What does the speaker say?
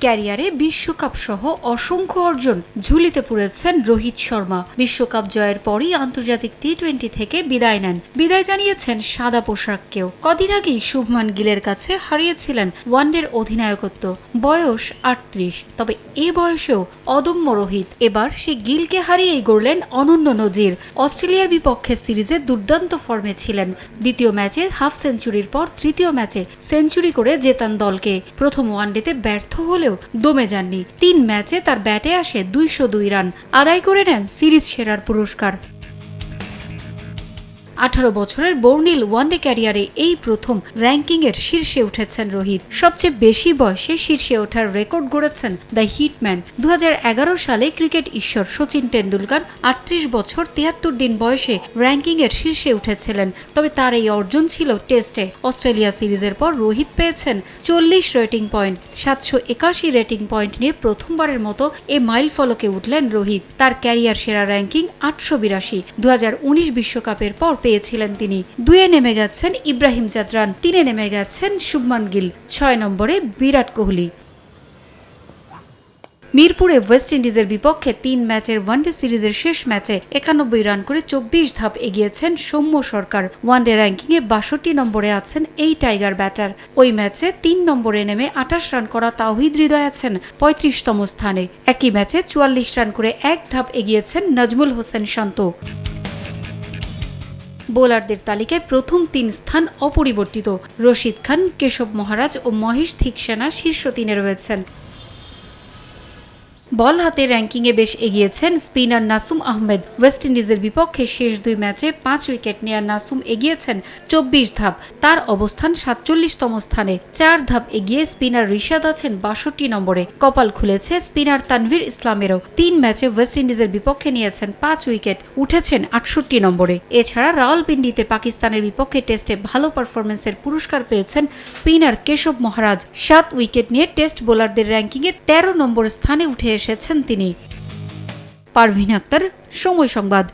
ক্যারিয়ারে বিশ্বকাপ সহ অসংখ্য অর্জন ঝুলিতে পুড়েছেন রোহিত শর্মা। বিশ্বকাপ জয়ের পরই আন্তর্জাতিক টি টোয়েন্টি থেকে বিদায় নেন। বিদায় জানিয়েছেন সাদা পোশাককেও। কদিন আগেই শুভমান গিলের কাছে হারিয়েছিলেন ওয়ানডের অধিনায়কত্ব। বয়স আটত্রিশ, তবে এ বয়সেও অদম্য রোহিত। এবার সে গিলকে হারিয়েই গড়লেন অনন্য নজির। অস্ট্রেলিয়ার বিপক্ষে সিরিজে দুর্দান্ত ফর্মে ছিলেন। দ্বিতীয় ম্যাচে হাফ সেঞ্চুরির পর তৃতীয় ম্যাচে সেঞ্চুরি করে জেতান দলকে। প্রথম ওয়ানডেতে ব্যর্থ হলেও দমে যাননি। তিন ম্যাচে তার ব্যাটে আসে দুইশো দুই রান। আদায় করে নেন সিরিজ সেরার পুরস্কার। আঠারো বছরের বর্ণিল ওয়ানডে ক্যারিয়ারে এই প্রথম র্যাঙ্কিংয়ের শীর্ষে উঠেছেন রোহিত। সবচেয়ে বেশি বয়সে শীর্ষে ওঠার রেকর্ড গড়েছেন দ্য হিটম্যান। দুহাজার এগারো সালে ক্রিকেট ঈশ্বর সচিন টেন্ডুলকার আটত্রিশ বছর তিয়াত্তর দিন বয়সে র্যাঙ্কিংয়ের শীর্ষে উঠেছিলেন। তবে তার এই অর্জন ছিল টেস্টে। অস্ট্রেলিয়া সিরিজের পর রোহিত পেয়েছেন চল্লিশ রেটিং পয়েন্ট। সাতশো একাশি রেটিং পয়েন্ট নিয়ে প্রথমবারের মতো এ মাইল ফলকে উঠলেন রোহিত। তার ক্যারিয়ার সেরা র্যাঙ্কিং আটশো বিরাশি। দু বিশ্বকাপের পর পেয়েছিলেন তিনি। দুয়ে নেমে গেছেন ইব্রাহিম চাদ্রান তিনে নেমে গেছেন শুভমান গিল। ছয় নম্বরে বিরাট কোহলি। মিরপুরে ওয়েস্ট ইন্ডিজের বিপক্ষে তিন ম্যাচের ওয়ানডে সিরিজের শেষ ম্যাচে একানব্বই রান করে চব্বিশ ধাপ এগিয়েছেন সৌম্য সরকার। ওয়ানডে র্যাঙ্কিংয়ে বাষট্টি নম্বরে আছেন এই টাইগার ব্যাটার। ওই ম্যাচে তিন নম্বরে নেমে আঠাশ রান করা তাওহিদ হৃদয় আছেন পঁয়ত্রিশতম স্থানে। একই ম্যাচে চুয়াল্লিশ রান করে এক ধাপ এগিয়েছেন নাজমুল হোসেন শান্ত। বোলারদের তালিকায় প্রথম তিন স্থান অপরিবর্তিত। রশিদ খান, কেশব মহারাজ ও মহেশ থিকসেনা শীর্ষ তিনে রয়েছেন। বল হাতে র্যাঙ্কিংয়ে বেশ এগিয়েছেন স্পিনার নাসুম আহমেদ। ওয়েস্ট ইন্ডিজের বিপক্ষে শেষ দুই ম্যাচে পাঁচ উইকেট নেওয়া নাসুম এগিয়েছেন চব্বিশ ধাপ। তার অবস্থান সাতচল্লিশতম স্থানে। চার ধাপ এগিয়ে স্পিনার রিশাদ আছেন বাষট্টি নম্বরে। কপাল খুলেছে স্পিনার তানভীর ইসলামেরও। তিন ম্যাচে ওয়েস্ট ইন্ডিজের বিপক্ষে নিয়েছেন পাঁচ উইকেট, উঠেছেন আটষট্টি নম্বরে। এছাড়া রাওয়ালপিন্ডিতে পাকিস্তানের বিপক্ষে টেস্টে ভালো পারফরমেন্সের পুরস্কার পেয়েছেন স্পিনার কেশব মহারাজ। সাত উইকেট নিয়ে টেস্ট বোলারদের র্যাঙ্কিংয়ে তেরো নম্বর স্থানে উঠে এসেছেন তিনি। পারভিন আক্তার সময় সংবাদ।